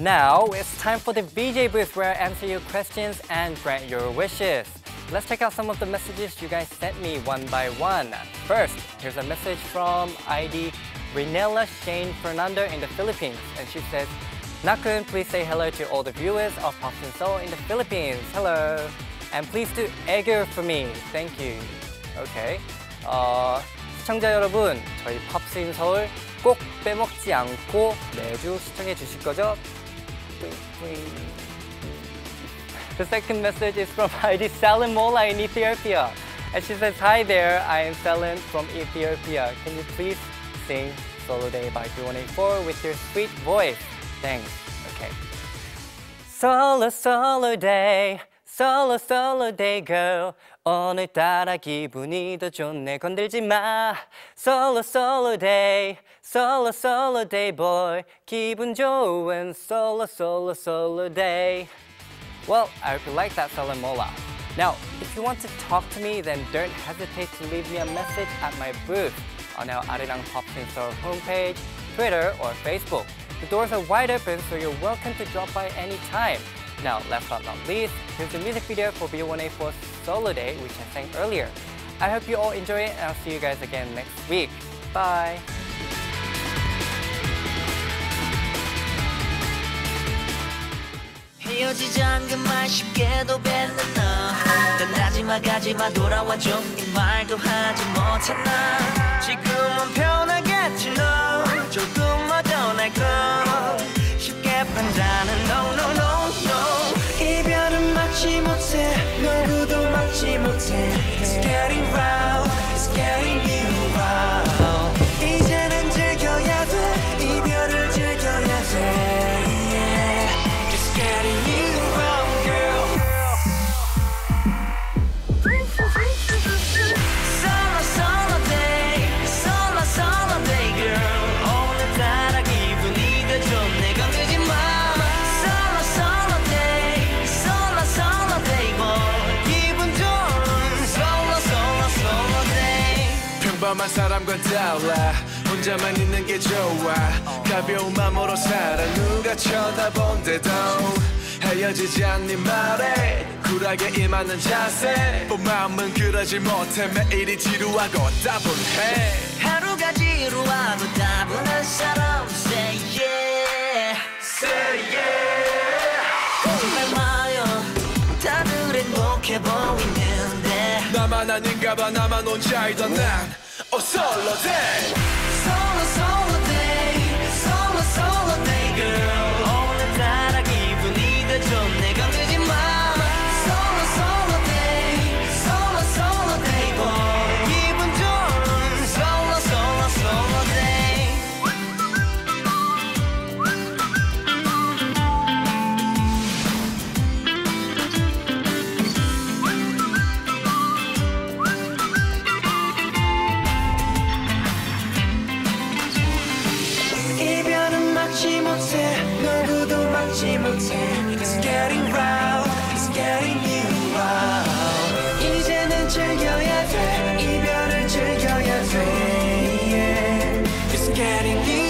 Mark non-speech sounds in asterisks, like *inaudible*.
Now it's time for the VJ booth where I answer your questions and grant your wishes. Let's check out some of the messages you guys sent me one by one. First, here's a message from ID Renella Shane Fernando in the Philippines, and she says, Nakun, please say hello to all the viewers of Pops and Soul in the Philippines. Hello. And please do egger for me. Thank you. Okay. 어, 시청자 여러분, 저희 팝스 인 서울 꼭 빼먹지 않고 매주 시청해 주실 거죠? The second message is from *laughs* ID Salim Mola in Ethiopia. And she says, Hi there, I am Salim from Ethiopia. Can you please sing Solo Day by 2184 with your sweet voice? Thanks. Okay. Solo, solo day. Solo, solo day, girl. 오늘따라 기분이 더 좋네. 건들지 마. Solo, solo day. Solo, solo day, boy. 기분 좋은 solo, solo, solo day. Well, I hope you like that Salamola. Now, if you want to talk to me, then don't hesitate to leave me a message at my booth on our Arirang Pops in Store homepage, Twitter, or Facebook. The doors are wide open, so you're welcome to drop by anytime. Now, last but not least, here's the music video for B1A4's Solo Day, which I sang earlier. I hope you all enjoy it, and I'll see you guys again next week. Bye! 헤어지잔 그말 쉽게도 뱉는 너 떠나지 마 가지 마 돌아와줘 이 말도 하지 못했나 지금은 편하겠지 평범한 사람과 달라. 혼자만 있는 게 좋아. 가벼운 마음으로 살아. 누가 쳐다본대도 헤어지지 않는 말에 쿨하게 임하는 자세. 뭐 마음은 그러지 못해. 매일이 지루하고 따분해. 하루가 지루하고 따분한 사람 Say yeah. Say yeah. 정말 마요. 다들 행복해 보이는데. 나만 아닌가 봐. 나만 혼자이던 난 Oh solo day 떨지 못해 It's getting round, it's getting you out. 이제는 즐겨야 돼. 이별을 즐겨야 돼. Yeah. It's getting you